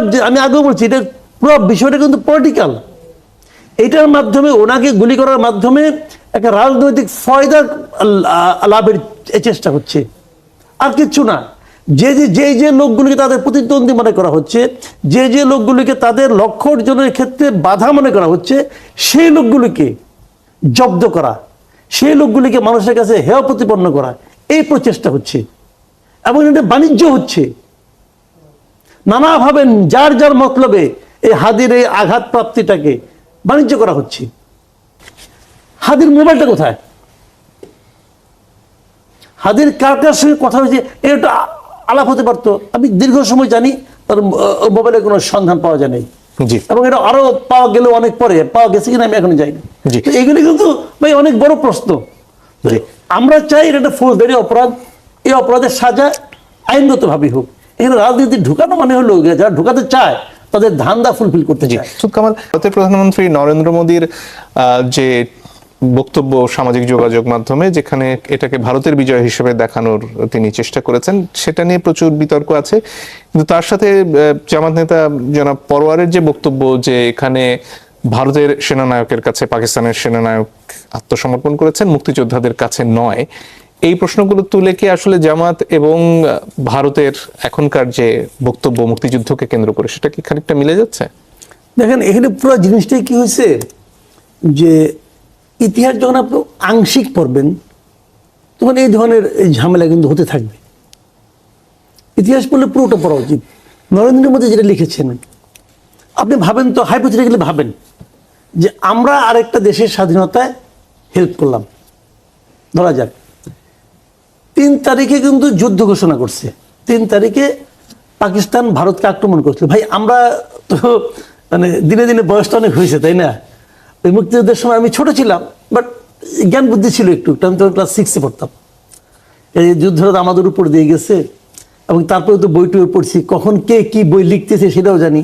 যে- আমি আগেও বলছি, এটা পুরো বিষয়টা কিন্তু পলিটিক্যাল এটার মাধ্যমে ওনাকে গুলি করার মাধ্যমে একটা রাজনৈতিক ফয়দা লাভের চেষ্টা হচ্ছে। আর কিচ্ছু না। যে যে যে যে লোকগুলিকে তাদের প্রতিদ্বন্দ্বী মনে করা হচ্ছে, যে যে লোকগুলিকে তাদের লক্ষ্য অর্জনের ক্ষেত্রে বাধা মনে করা হচ্ছে, সেই লোকগুলিকে জব্দ করা, সেই লোকগুলিকে মানুষের কাছে হেয় প্রতিপন্ন করা, এই প্রচেষ্টা হচ্ছে। এবং এটা বাণিজ্য হচ্ছে। নানাভাবে যার যার মতলবে এই হাদির এই আঘাত প্রাপ্তিটাকে বাণিজ্য করা হচ্ছে। হাদির মোবাইলটা কোথায়? হাদির কার কার সঙ্গে কথা হয়েছে এটা আলাপ হতে পারতো। আমি দীর্ঘ সময় জানি তার মোবাইলে কোনো সন্ধান পাওয়া যায় নাই। জি। এবং এটা আরও পাওয়া গেল অনেক পরে পাওয়া গেছে কিনা আমি এখনও যাইনি। তো এগুলি কিন্তু ভাই অনেক বড় প্রশ্ন। আমরা চাই এটা একটা ফৌজদারি অপরাধ এই অপরাধের সাজা আইনগত ভাবে হোক। এখানে রাজনীতি ঢুকানো মানে হলো যারা ঢুকাতে চায় তাদের ধান্দা ফুলফিল করতে চায়। কামাল। ভারতের প্রধানমন্ত্রী নরেন্দ্র মোদীর যে বক্তব্য সামাজিক যোগাযোগ মাধ্যমে যেখানে এটাকে ভারতের বিজয় হিসেবে দেখানোর তিনি চেষ্টা করেছেন সেটা নিয়ে প্রচুর বিতর্ক আছে। কিন্তু তার সাথে জামাত নেতা জনাব পরোয়ারের যে বক্তব্য যে এখানে ভারতের সেনানায়কের কাছে পাকিস্তানের সেনানায়ক আত্মসমর্পণ করেছেন মুক্তিযোদ্ধাদের কাছে নয় এই প্রশ্নগুলো তুলে কি আসলে জামাত এবং ভারতের এখনকার যে বক্তব্য মুক্তিযুদ্ধকে কেন্দ্র করে সেটা কি খানিকটা মিলে যাচ্ছে? দেখেন, এখানে পুরো জিনিসটাই কি হয়েছে? যে ইতিহাস যখন আপনি আংশিক পড়বেন, তখন এই ধরনের এই ঝামেলা কিন্তু হতে থাকবে। ইতিহাস পড়লে পুরোটা পড়া উচিত। নরেন্দ্র মোদী যেটা লিখেছেন, আপনি ভাবেন তো হাইপোথেটিক্যালি ভাবেন, যে আমরা আরেকটা দেশের স্বাধীনতায় হেল্প করলাম। ধরা যাক। তিন তারিখে কিন্তু যুদ্ধ ঘোষণা করছে। তিন তারিখে পাকিস্তান ভারতকে আক্রমণ করছিল। ভাই, আমরা তো মানে দিনে দিনে বয়সটা অনেক হয়েছে, তাই না? ওই মুক্তিযুদ্ধের সময় আমি ছোট ছিলাম বাট জ্ঞান বুদ্ধি ছিল একটু। আমি তো ক্লাস সিক্সে পড়তাম। এই যুদ্ধটা আমাদের উপর দিয়ে গেছে, এবং তারপরে তো বই টই পড়ছি, কখন কে কি বই লিখতেছে সেটাও জানি।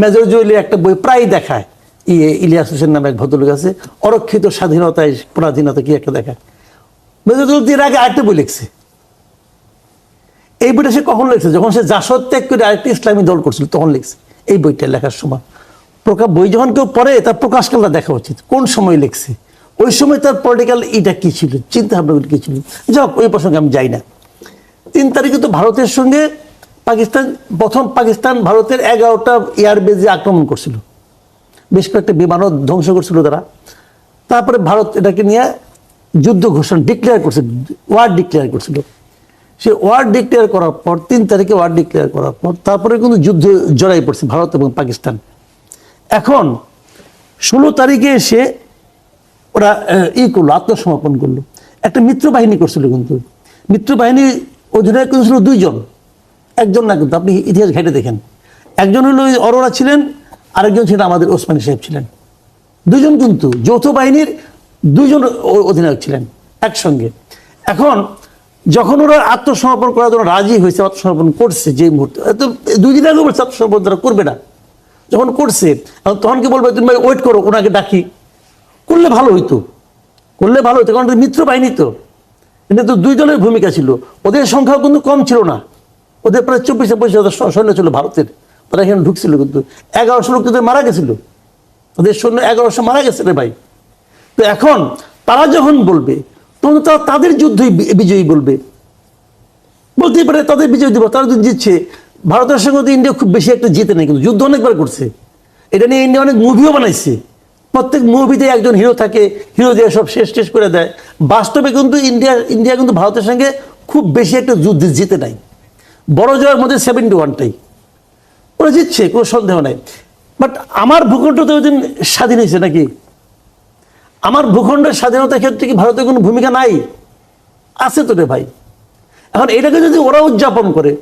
মেজর জুয়েলি একটা বই প্রায় দেখায়। ইয়ে ইলিয়াস হোসেন নামে এক ভদ্রলোক আছে, অরক্ষিত স্বাধীনতায় পরাধীনতা কি একটা দেখায়। মেজর জুয়েল এর আগে আরেকটা বই লিখছে। এই বইটা সে কখন লিখছে? যখন সে জাসদ ত্যাগ করে আরেকটি ইসলামী দল করছিল, তখন লিখছে। এই বইটা লেখার সময়। প্রকাশ বই যখন কেউ পড়ে, তার প্রকাশকালটা দেখা উচিত। কোন সময় লিখছে? ওই সময় তার পলিটিক্যাল এটা কি ছিল? চিন্তা ভাবনা কি ছিল? যাক, ওই প্রসঙ্গে আমি যাই না। তিন তারিখে তো ভারতের সঙ্গে পাকিস্তান প্রথম পাকিস্তান ভারতের এগারোটা এয়ারবেজে আক্রমণ করছিল। বেশ কয়েকটা বিমানও ধ্বংস করছিল তারা। তারপরে ভারত এটাকে নিয়ে যুদ্ধ ঘোষণা ডিক্লেয়ার করছে ওয়ার ডিক্লেয়ার করছিল। সে ওয়ার ডিক্লেয়ার করার পর, তিন তারিখে ওয়ার ডিক্লেয়ার করার পর, তারপরে কিন্তু যুদ্ধ জড়াই পড়ছে ভারত এবং পাকিস্তান। এখন, ষোলো তারিখে এসে ওরা ই করল, আত্মসমর্পণ করল। একটা মিত্র বাহিনী করছিল কিন্তু। মিত্র বাহিনী অধিনায়ক কিন্তু ছিল দুইজন। একজন না কিন্তু, আপনি ইতিহাস ঘেটে দেখেন। একজন হলো অরোরা ছিলেন, আরেকজন ছিলেন আমাদের ওসমানী সাহেব ছিলেন। দুজন কিন্তু, যৌথ বাহিনীর দুজন অধিনায়ক ছিলেন একসঙ্গে। এখন যখন ওরা আত্মসমর্পণ করার জন্য রাজি হয়েছে, আত্মসমর্পণ করছে যে মুহূর্তে দুই দিন আগে বলছে আত্মসমর্পণ তারা করবে না। যখন করছে তখন কি বলবে, তুমি ওয়েট করো, ওনাকে ডাকি। করলে ভালো হইতো। করলে ভালো হইতো, কারণ মিত্র বাহিনী তো। এটা তো দুই দলের ভূমিকা ছিল। ওদের সংখ্যাও কিন্তু কম ছিল না। ওদের প্রায় চব্বিশ পঁচিশ হাজার সৈন্য ছিল ভারতের। তারা এখানে ঢুকছিল কিন্তু। এগারোশো লোক কিন্তু মারা গেছিল। ওদের সৈন্য এগারোশো মারা গেছে রে ভাই। তো এখন তারা যখন বলবে তখন তারা তাদের যুদ্ধই বিজয়ী বলবে। বলতেই পারে তাদের বিজয় দিব, তারা যদি জিতছে, ভারতের সঙ্গে ইন্ডিয়া খুব বেশি একটা জিতে নেই, কিন্তু যুদ্ধ অনেকবার করছে। এটা নিয়ে ইন্ডিয়া অনেক মুভিও বানাইছে। প্রত্যেক মুভিতে একজন হিরো থাকে হিরো দিয়ে সব শেষ শেষ করে দেয়। বাস্তবে কিন্তু ইন্ডিয়া ইন্ডিয়া কিন্তু ভারতের সঙ্গে খুব বেশি একটা যুদ্ধ জিতে নাই। বড় জয়ের মধ্যে সেভেন্টি ওয়ানটাই ওরা জিতছে, কোনো সন্দেহ নাই। বাট আমার ভূখণ্ড তো ওই দিন স্বাধীন হয়েছে নাকি? আমার ভূখণ্ডের স্বাধীনতার ক্ষেত্রে কি ভারতের কোনো ভূমিকা নাই? আছে তো রে ভাই। এখন এটাকে যদি ওরা উদযাপন করে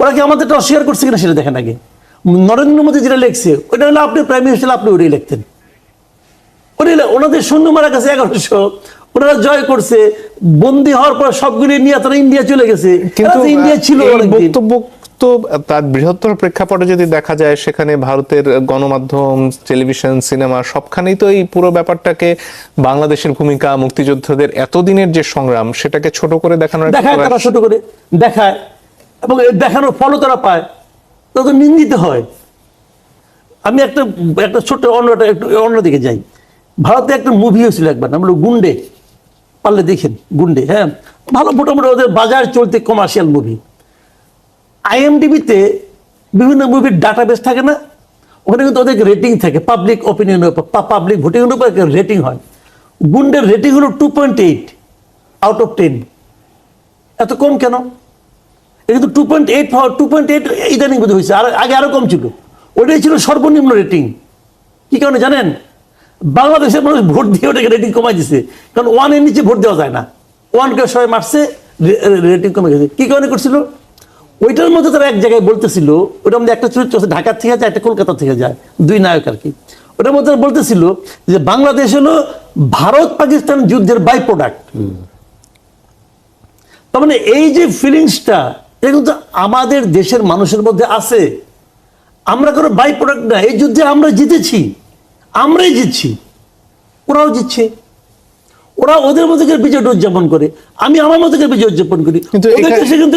ওরা কি আমাদেরটা অস্বীকার করছে কিনা সেটা দেখেন আগে। নরেন্দ্র মোদী যেটা লিখছে ওটা হলো আপনি প্রাইম মিনিস্টার আপনি ওটাই লিখতেন। ওটাই ওনাদের সৈন্য মারা গেছে এগারোশো ওনারা জয় করছে বন্দি হওয়ার পর সবগুলি নিয়ে তারা ইন্ডিয়া চলে গেছে। কিন্তু ইন্ডিয়া ছিল বক্তব্য তার বৃহত্তর প্রেক্ষাপটে যদি দেখা যায় সেখানে ভারতের গণমাধ্যম টেলিভিশন সিনেমা সবখানেই তো এই পুরো ব্যাপারটাকে বাংলাদেশের ভূমিকা মুক্তিযোদ্ধাদের এতদিনের যে সংগ্রাম সেটাকে ছোট করে দেখানোর দেখায় তারা ছোট করে দেখায় এবং দেখানোর ফলও তারা পায়। তারা তো নিন্দিত হয়। আমি একটা একটা ছোট্ট অন্যটা একটু অন্যদিকে যাই। ভারতে একটা মুভি হয়েছিল একবার নাম হলো গুন্ডে। পারলে দেখেন গুন্ডে হ্যাঁ? ভালো মোটামুটি ওদের বাজার চলতে কমার্শিয়াল মুভি আইএমডিবিতে বিভিন্ন মুভির ডাটাবেস থাকে না? ওখানে কিন্তু ওদের রেটিং থাকে। পাবলিক ওপিনিয়নের উপর পাবলিক ভোটিংয়ের উপর রেটিং হয়। গুন্ডের রেটিং হলো two point eight out of ten এত কম কেন? এটা কিন্তু two point eight two point eight ইদানিং বোধ হয়েছে। আর আগে আরও কম ছিল। ওটাই ছিল সর্বনিম্ন রেটিং কী কারণে জানেন? বাংলাদেশের মানুষ ভোট দিয়ে ওটাকে রেটিং কমাই দিছে। কারণ ওয়ানের নিচে ভোট দেওয়া যায় না। ওয়ানকে সবাই মারছে রেটিং কমে গেছে। কি কারণে করছিল? ওইটার মধ্যে তারা এক জায়গায় বলতেছিল, ওটার মধ্যে একটা চরিত্র আছে, ঢাকা থেকে যায়, একটা কলকাতা থেকে যায়, দুই নায়ক আর কি। ওটার মধ্যে বলতেছিল যে বাংলাদেশ হলো ভারত পাকিস্তান যুদ্ধের বাই প্রোডাক্ট তার মানে এই যে ফিলিংসটা এটা কিন্তু আমাদের দেশের মানুষের মধ্যে আছে। আমরা কোনো বাই প্রোডাক্ট না, এই যুদ্ধে আমরা জিতেছি, আমরাই জিতছি, ওরাও জিতছে। ওরা ওদের মধ্যে করে বিজয় উদযাপন করে। আমি আমার মধ্যে করে বিজয় উদযাপন করি। কিন্তু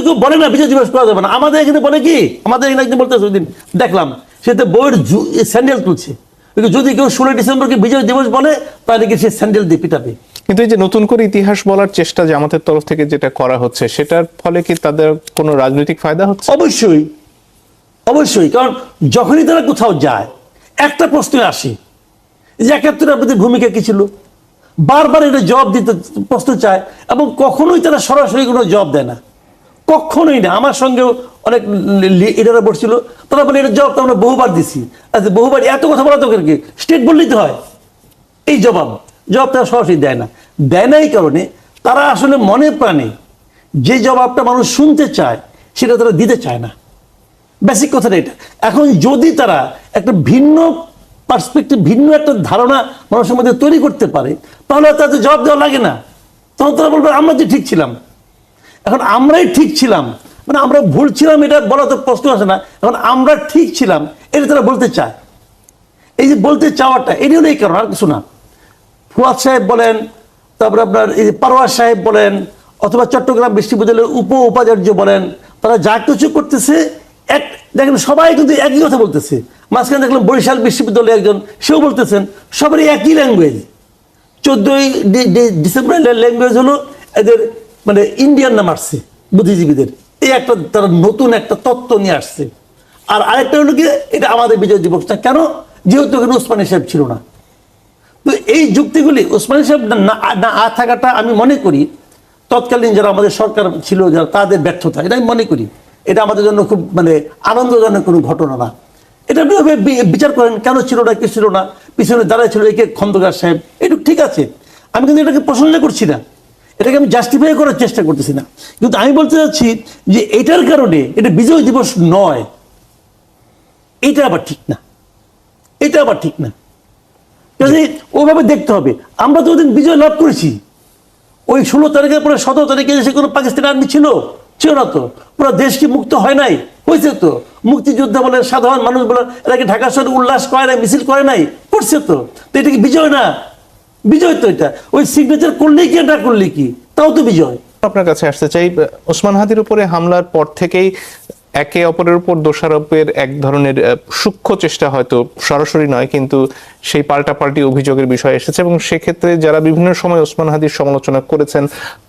কেউ বলে না বিজয় দিবস করা যাবে না। আমাদের এখানে বলে কি? আমাদের এখানে একদিন বলতে দিন দেখলাম সেতে বইয়ের স্যান্ডেল তুলছে। যদি কেউ ষোলোই ডিসেম্বরকে বিজয় দিবস বলে তাহলে কি সে স্যান্ডেল দিয়ে পিটাবে? কিন্তু এই যে নতুন করে ইতিহাস বলার চেষ্টা যে আমাদের তরফ থেকে যেটা করা হচ্ছে সেটার ফলে কি তাদের কোনো রাজনৈতিক ফায়দা হচ্ছে? অবশ্যই। অবশ্যই। কারণ যখনই তারা কোথাও যায় একটা প্রশ্ন আসে যে একাত্তরে আপনাদের ভূমিকা কি ছিল? বারবার এটা জবাব দিতে প্রশ্ন চায় এবং কখনোই তারা সরাসরি কোনো জবাব দেয় না। কখনোই না। আমার সঙ্গেও অনেক লিডাররা বসছিল। তারা বলে এটা জবাব তো আমরা বহুবার দিছি। আচ্ছা বহুবার এত কথা বলা তো কি স্টেট বললেই তো হয়। এই জবাব। জবাব তারা সরাসরি দেয় না। দেয় না এই কারণে তারা আসলে মনে প্রাণে যে জবাবটা মানুষ শুনতে চায়, সেটা তারা দিতে চায় না। বেসিক কথাটা এটা। এখন যদি তারা একটা ভিন্ন পার্সপেক্টিভ ভিন্ন একটা ধারণা মানুষের মধ্যে তৈরি করতে পারে, তাহলে তাদের জবাব দেওয়া লাগে না। তখন তারা বলবে, আমরা যে ঠিক ছিলাম। এখন আমরাই ঠিক ছিলাম। মানে আমরা ভুল ছিলাম, এটা বলা তো প্রশ্ন আসে না। এখন আমরা ঠিক ছিলাম, এটা তারা বলতে চায়। এই যে বলতে চাওয়াটা এটি হলো এই কারণ আর কিছু না। ফুয়াদ সাহেব বলেন, তারপরে আপনার এই যে পারোয়ার সাহেব বলেন, অথবা চট্টগ্রাম বিশ্ববিদ্যালয়ের উপ উপাচার্য বলেন, তারা যা কিছু করতেছে, এক দেখেন সবাই কিন্তু একই কথা বলতেছে। মাঝখানে দেখলাম বরিশাল বিশ্ববিদ্যালয়ে একজন, সেও বলতেছেন, সবারই একই ল্যাঙ্গুয়েজ চোদ্দই ডিসেম্বরের ল্যাঙ্গুয়েজ হলো এদের মানে ইন্ডিয়ান নাম আসছে, বুদ্ধিজীবীদের। এই একটা তারা নতুন একটা তত্ত্ব নিয়ে আসছে। আর আরেকটা হলো কি এটা আমাদের বিজয় দিবসটা কেন? যেহেতু এখানে উসমানী সাহেব ছিল না। তো এই যুক্তিগুলি ওসমানী সাহেব না থাকাটা আমি মনে করি, তৎকালীন যারা আমাদের সরকার ছিল, যারা তাদের ব্যর্থতা এটা আমি মনে করি। এটা আমাদের জন্য খুব মানে আনন্দজনক কোনো ঘটনা না। এটা বিচার করেন কেন ছিল না, কি ছিল না, পিছনে দাঁড়ায় ছিল একে খন্দকার সাহেব। এটুকু ঠিক আছে। আমি কিন্তু এটাকে প্রশংসা করছি না। এটাকে আমি জাস্টিফাই করার চেষ্টা করতেছি না। কিন্তু আমি বলতে চাচ্ছি যে এটার কারণে এটা বিজয় দিবস নয়। এটা আবার ঠিক না। এটা আবার ঠিক না। কাজে ওভাবে দেখতে হবে। আমরা তো ওদিন বিজয় লাভ করেছি, ওই ষোলো তারিখের পরে সতেরো তারিখে এসে কোনো পাকিস্তান আর্মি ছিল ছিল না তো। পুরো দেশ কি মুক্ত হয় নাই? হয়েছে তো। মুক্তিযোদ্ধা বলেন, সাধারণ মানুষ বলেন, এরা কি ঢাকা শহরে উল্লাস করে নাই, মিছিল করে নাই? করছে তো। তো এটা কি বিজয় না? বিজয় তো এটা। ওই সিগনেচার করলেই কি এটা করলে কি? তাও তো বিজয়। আপনার কাছে আসতে চাই, ওসমান হাদির উপরে হামলার পর থেকেই একে অপরের উপর দোষারোপের এক ধরনের সূক্ষ্ম চেষ্টা হয়তো সরাসরি নয়, কিন্তু সেই পাল্টাপাল্টি অভিযোগের বিষয় এসেছে এবং সেক্ষেত্রে যারা বিভিন্ন সময় ওসমান হাদির সমালোচনা করেছেন,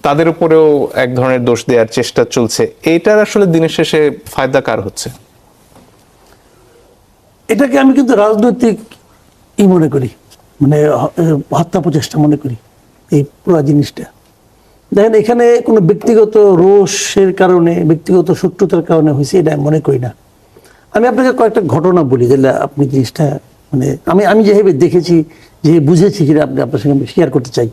তাদের উপরেও এক ধরনের দোষ দেওয়ার চেষ্টা চলছে। এটার আসলে দিনের শেষে ফায়দা কার হচ্ছে? এটাকে আমি কিন্তু রাজনৈতিক ই মনে করি মানে হত্যা প্রচেষ্টা মনে করি, এই পুরো জিনিসটা। দেখেন, এখানে কোনো ব্যক্তিগত রোষের কারণে, ব্যক্তিগত শত্রুতার কারণে হয়েছে এটা আমি মনে করি না। আমি আপনাকে কয়েকটা ঘটনা বলি যেটা আপনি জিনিসটা মানে আমি আমি যেভাবে দেখেছি, যে বুঝেছি, সেটা আপনি আপনার সঙ্গে শেয়ার করতে চাই।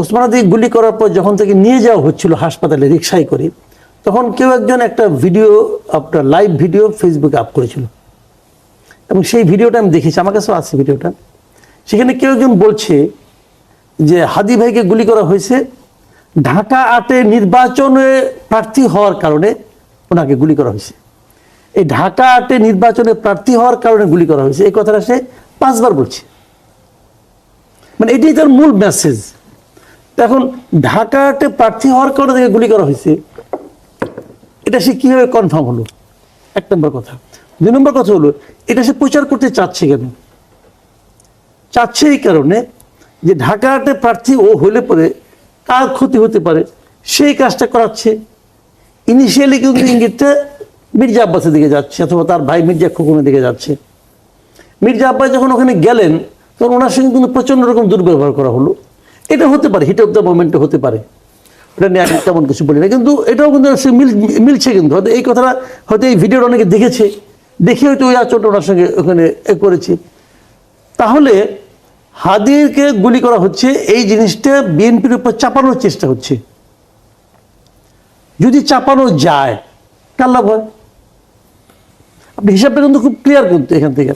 ওসমানাদি গুলি করার পর যখন থেকে নিয়ে যাওয়া হচ্ছিল হাসপাতালে রিক্সায় করে, তখন কেউ একজন একটা ভিডিও, আপনার লাইভ ভিডিও ফেসবুকে আপ করেছিল। এবং সেই ভিডিওটা আমি দেখেছি আমার কাছেও আছে ভিডিওটা। সেখানে কেউ একজন বলছে যে, হাদি ভাইকে গুলি করা হয়েছে, ঢাকা আটে নির্বাচনে প্রার্থী হওয়ার কারণে ওনাকে গুলি করা হয়েছে। এই ঢাকা আটে নির্বাচনে প্রার্থী হওয়ার কারণে গুলি করা হয়েছে, এই কথাটা সে পাঁচবার বলছে। মানে এটাই তার মূল মেসেজ এখন ঢাকা আটে প্রার্থী হওয়ার কারণে তাকে গুলি করা হয়েছে, এটা সে কীভাবে কনফার্ম হলো? এক নম্বর কথা। দুই নম্বর কথা হলো, এটা সে প্রচার করতে চাচ্ছে কেন? চাচ্ছে এই কারণে যে ঢাকাতে প্রার্থী ও হলে পরে কার ক্ষতি হতে পারে সেই কাজটা করাচ্ছে। ইনিশিয়ালি কিন্তু ইঙ্গিতটা মির্জা আব্বাসের দিকে যাচ্ছে, অথবা তার ভাই মির্জা খোকনের দিকে যাচ্ছে। মির্জা আব্বাস যখন ওখানে গেলেন, তখন ওনার সঙ্গে কিন্তু প্রচণ্ড রকম দুর্ব্যবহার করা হলো। এটা হতে পারে হিট অফ দ্য মোমেন্টে হতে পারে। এটা নিয়ে আমি তেমন কিছু বলি না, কিন্তু এটাও কিন্তু মিলছে কিন্তু। হয়তো এই কথাটা, হয়তো এই ভিডিওটা অনেকে দেখেছে। দেখে হয়তো ওই আচরণটা সঙ্গে ওখানে এ করেছে। তাহলে হাদিরকে গুলি করা হচ্ছে, এই জিনিসটা বিএনপির উপর চাপানোর চেষ্টা হচ্ছে। যদি চাপানো যায়, কার লাভ হয়? আপনি হিসাবটা কিন্তু খুব ক্লিয়ার কিন্তু এখান থেকে।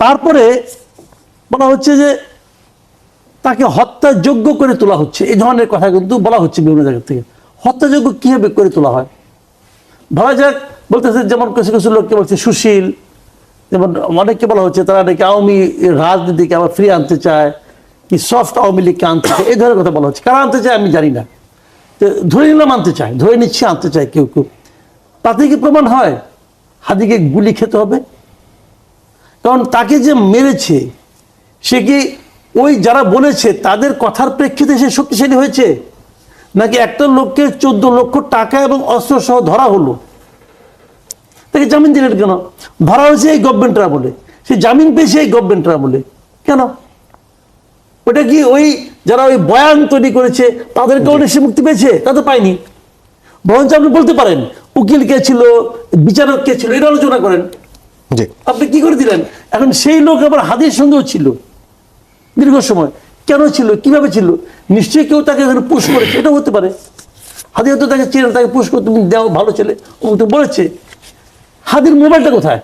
তারপরে বলা হচ্ছে যে তাকে হত্যাযোগ্য করে তোলা হচ্ছে। এই ধরনের কথা কিন্তু বলা হচ্ছে বিভিন্ন জায়গা থেকে। হত্যাযোগ্য কীভাবে করে তোলা হয়? ভাবা যাক বলতেছে, যেমন কিছু কিছু লোককে বলছে সুশীল, যেমন অনেককে বলা হচ্ছে তারা নাকি আওয়ামী রাজনীতিকে আবার ফ্রি আনতে চায়, কি সফট আওয়ামী লীগকে আনতে চায়, এই ধরনের কথা বলা হচ্ছে। কারা আনতে চায় আমি জানি না। তো ধরে নিলাম আনতে চায়, ধরে নিচ্ছি আনতে চায় কেউ কেউ। তাতে কি প্রমাণ হয়? হাদিকে গুলি খেতে হবে? কারণ তাকে যে মেরেছে, সে কি ওই যারা বলেছে তাদের কথার প্রেক্ষিতে সে শক্তিশালী হয়েছে? নাকি একটা লোককে চোদ্দ লক্ষ টাকা এবং অস্ত্র সহ ধরা হলো? তাকে জামিন দিলেন কেন? ধরা হয়েছে এই গভর্নমেন্টরা বলে। সে জামিন পেয়েছে এই গভর্নমেন্টরা বলে। কেন? ওটা কি ওই যারা ওই বয়ান তৈরি করেছে তাদের কারণে সে মুক্তি পেয়েছে? তা তো পায়নি। বরঞ্চ আপনি বলতে পারেন উকিল কে ছিল বিচারক কে ছিল এটা আলোচনা করেন। আপনি কি করে দিলেন? এখন সেই লোক আবার হাদির সঙ্গেও ছিল। দীর্ঘ সময়। কেন ছিল? কীভাবে ছিল? নিশ্চয়ই কেউ তাকে এখানে পুশ করেছে এটা হতে পারে। হাদি হয়তো তাকে চেনে তাকে পুশ করে তুমি দেও ভালো ছেলে ও তো বলেছে। হাদির মোবাইলটা কোথায়?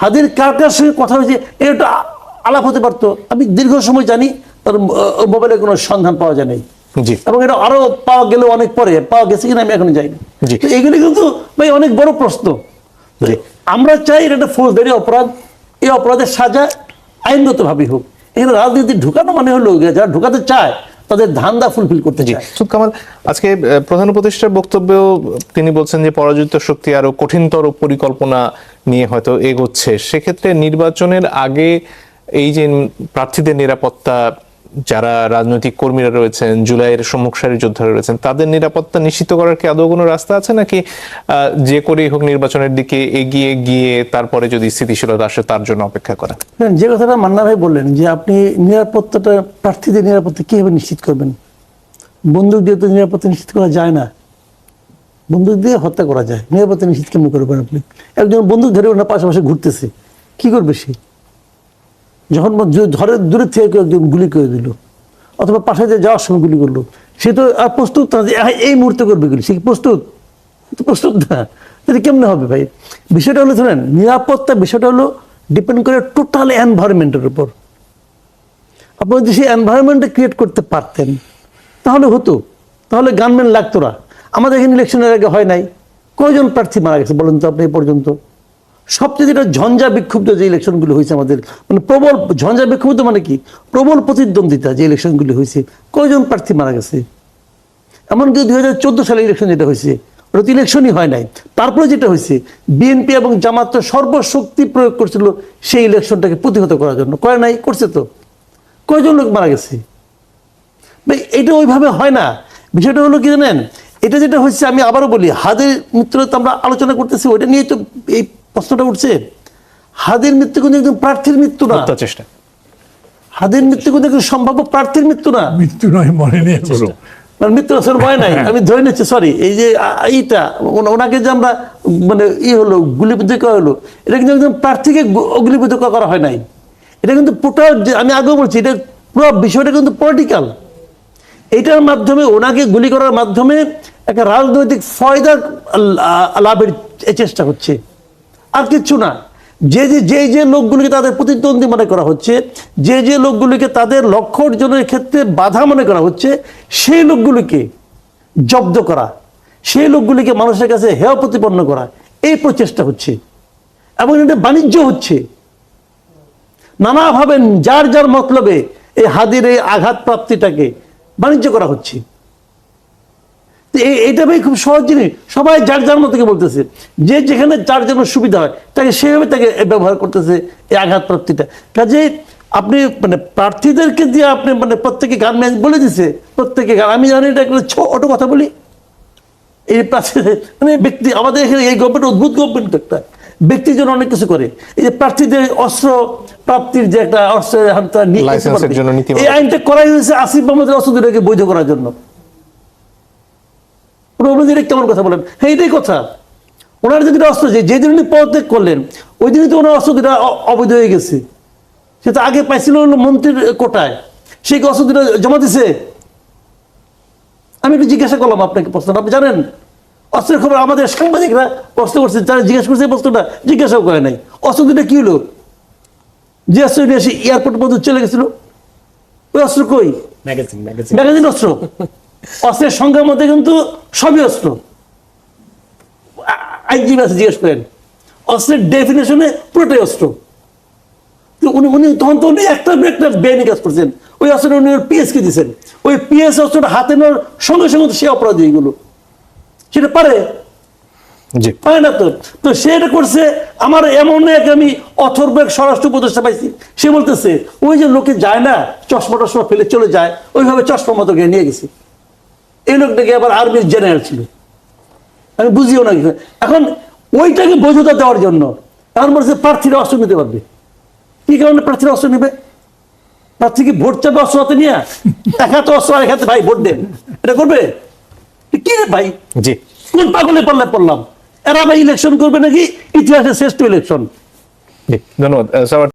হাদির কার কার সঙ্গে কথা হয়েছে? এটা আলাপ হতে পারতো। আমি দীর্ঘ সময় জানি তার মোবাইলে কোনো সন্ধান পাওয়া যায় নাই। জি। এবং এটা আরও পাওয়া গেলে অনেক পরে পাওয়া গেছে কিনা আমি এখনও যাইনি এগুলি কিন্তু ভাই অনেক বড় প্রশ্ন। আমরা চাই এটা একটা ফৌজদারি অপরাধ। এই অপরাধের সাজা আইনগত ভাবে হোক। এখানে রাজনীতি ঢুকানো মানে হলো যারা ঢুকাতে চায় তাদের ধান্দা ফুলফিল করতে চাই চায় কামাল, আজকে প্রধান উপদেষ্টার বক্তব্যেও তিনি বলছেন যে পরাজিত শক্তি আরও কঠিনতর পরিকল্পনা নিয়ে হয়তো এগোচ্ছে। সেক্ষেত্রে নির্বাচনের আগে এই যে প্রার্থীদের নিরাপত্তা যারা রাজনৈতিক কর্মীরা রয়েছেন জুলাইয়ের সম্মুখ সারির যোদ্ধারা রয়েছেন তাদের নিরাপত্তা নিশ্চিত করার কি আদৌ কোনো রাস্তা আছে নাকি যে করেই হোক নির্বাচনের দিকে এগিয়ে গিয়ে তারপরে যদি স্থিতিশীলতা আসে তার জন্য অপেক্ষা করা হ্যাঁ, যে কথাটা মান্না ভাই বললেন যে আপনি নিরাপত্তাটা প্রার্থীদের নিরাপত্তা কীভাবে নিশ্চিত করবেন? বন্দুক দিয়ে তো নিরাপত্তা নিশ্চিত করা যায় না। বন্দুক দিয়ে হত্যা করা যায়। নিরাপত্তা নিশ্চিত কেমন করবেন আপনি একজন বন্দুক ধরে ওনার পাশাপাশি ঘুরতেছে। কি করবে সে? যখন য- ধরে দূরে থেকে কেউ একজন গুলি করে দিল, অথবা পাশে দিয়ে যাওয়ার সময় গুলি করল, সে তো প্রস্তুত না যে এই মুহূর্তে করবে গুলি। সে প্রস্তুত? প্রস্তুত না। তাহলে কেমনে হবে ভাই? বিষয়টা হলো, শোনেন, নিরাপত্তা বিষয়টা হলো ডিপেন্ড করে টোটাল এনভায়রনমেন্টের উপর। আপনি যদি সেই এনভায়রনমেন্টটা ক্রিয়েট করতে পারতেন, তাহলে হতো। তাহলে গানম্যান লাগতো না। আমাদের এখানে ইলেকশনের আগে হয় নাই। কয়জন প্রার্থী মারা গেছে বলেন তো আপনি এ পর্যন্ত? সবচেয়ে যেটা ঝঞ্ঝা বিক্ষুব্ধ যে ইলেকশনগুলো হয়েছে আমাদের মানে প্রবল, ঝঞ্ঝা বিক্ষুব্ধ মানে কি? প্রবল প্রতিদ্বন্দ্বিতা যে ইলেকশনগুলো হয়েছে। কয়জন প্রার্থী মারা গেছে? এমনকি দুই হাজার চোদ্দ সালে ইলেকশন যেটা হয়েছে, ওটা তো ইলেকশনই হয় নাই। তারপরে যেটা হয়েছে, বিএনপি এবং জামাত সর্বশক্তি প্রয়োগ করছিল সেই ইলেকশনটাকে প্রতিহত করার জন্য। করে নাই, করছে তো। কয়জন লোক মারা গেছে? এটা ওইভাবে হয় না। বিষয়টা হলো কি জানেন? এটা যেটা হচ্ছে আমি আবারও বলি হাদের মৃত্যু তো আমরা আলোচনা করতেছি, ওইটা নিয়ে তো এই প্রশ্নটা উঠছে হাদের মৃত্যু কিন্তু একজন প্রার্থীর মৃত্যু না। চেষ্টা হাদের মৃত্যু কিন্তু একজন সম্ভাব্য প্রার্থীর মৃত্যু না। মৃত্যু নয় মনে নিয়ে করো মানে মৃত্যু আসলে ভয় নাই। আমি ধরে নিচ্ছি সরি এই যে এইটা ওনাকে যে আমরা মানে ই হলো গুলিবিদ্ধ করা হলো এটা কিন্তু একজন প্রার্থীকে অগ্নিবিদ্ধ করা হয় নাই। এটা কিন্তু যে আমি আগেও বলছি এটা পুরো বিষয়টা কিন্তু পলিটিক্যাল এটার মাধ্যমে ওনাকে গুলি করার মাধ্যমে একটা রাজনৈতিক ফয়দা লাভের চেষ্টা হচ্ছে। আর কিচ্ছু না। যে যে যে যে লোকগুলিকে তাদের প্রতিদ্বন্দ্বী মনে করা হচ্ছে, যে যে লোকগুলিকে তাদের লক্ষ্য অর্জনের ক্ষেত্রে বাধা মনে করা হচ্ছে, সেই লোকগুলিকে জব্দ করা, সেই লোকগুলিকে মানুষের কাছে হেয় প্রতিপন্ন করা, এই প্রচেষ্টা হচ্ছে। এবং এটা বাণিজ্য হচ্ছে। নানাভাবে, যার যার মতলবে এই হাদির এই আঘাত প্রাপ্তিটাকে বাণিজ্য করা হচ্ছে। এটা ভাই খুব সহজ জিনিস। সবাই যার যার মতো বলতেছে। যে যেখানে যার জন্য সুবিধা হয় তাকে সেভাবে তাকে ব্যবহার করতেছে এই আঘাত প্রাপ্তিটা। কাজে আপনি মানে প্রার্থীদেরকে দিয়ে আপনি মানে প্রত্যেকে গান ম্যাচ বলে দিছে প্রত্যেকে গান আমি জানি এটা একটা ছোট কথা বলি। এই প্রার্থী মানে ব্যক্তি আমাদের এখানে এই গভর্নমেন্ট অদ্ভুত গভর্নমেন্ট একটা। ব্যক্তির জন্য অনেক কিছু করে। এই যে প্রার্থীদের অস্ত্র প্রাপ্তির যে একটা অস্ত্র। এই আইনটা করাই হয়েছে আসিফ মোহাম্মদের অস্ত্র দুটাকে বৈধ করার জন্য। প্রবলেম কেমন কথা বলেন? হ্যাঁ এটাই কথা। ওনার যে দুটো অস্ত্র যে যেদিন উনি পদত্যাগ করলেন ওই দিনই তো ওনার অস্ত্র দুটা অবৈধ হয়ে গেছে। সে তো আগে পাইছিল মন্ত্রীর কোটায়। সেই অস্ত্র দুটা জমা দিছে? আমি একটু জিজ্ঞাসা করলাম আপনাকে প্রশ্ন আপনি জানেন? অস্ত্রের খবর আমাদের সাংবাদিকরা প্রশ্ন করছে যারা জিজ্ঞাসা করছে এই প্রশ্নটা জিজ্ঞাসাও করে নাই। অস্ত্র দুটা কি হলো? যে অস্ত্র নিয়ে এসে এয়ারপোর্ট পর্যন্ত চলে গেছিল। ওই অস্ত্র কই? ম্যাগাজিন ম্যাগাজিন অস্ত্র? অস্ত্রের সংখ্যার মধ্যে কিন্তু সবই অস্ত্র। আইনজীবী আছে জিজ্ঞেস করেন। অস্ত্রের ডেফিনেশনে পুরোটাই অস্ত্র। উনি উনি তখন তো উনি একটা একটা বেআইনি কাজ করছেন। ওই অস্ত্রটা উনি পিএস কে দিয়েছেন। ওই পিএস অস্ত্রটা হাতে নেওয়ার সঙ্গে সঙ্গে তো সে অপরাধী এগুলো সেটা পারে? জি। পারে না তো। তো সে এটা করছে আমার এমন এক আমি অথর্বের স্বরাষ্ট্র উপদেষ্টা পাইছি। সে বলতেছে ওই যে লোকে যায় না চশমা টশমা ফেলে চলে যায় ওইভাবে চশমা মতো গিয়ে নিয়ে গেছে। এই লোকটাকে আবার আর্মির জেনারেল ছিল। আমি বুঝিও না এখন ওইটাকে বৈধতা দেওয়ার জন্য এখন বলছে প্রার্থীরা অস্ত্র নিতে পারবে। কি কারণে প্রার্থীরা অস্ত্র নেবে? প্রার্থী কি ভোট চাপে অস্ত্র হাতে নিয়ে? এক হাতে অস্ত্র আর এক হাতে ভাই ভোট দেন। এটা করবে? কি রে ভাই? জি। কোন পাগলে পাল্লা পড়লাম? এরা আবার ইলেকশন করবে নাকি? ইতিহাসের শ্রেষ্ঠ ইলেকশন ধন্যবাদ।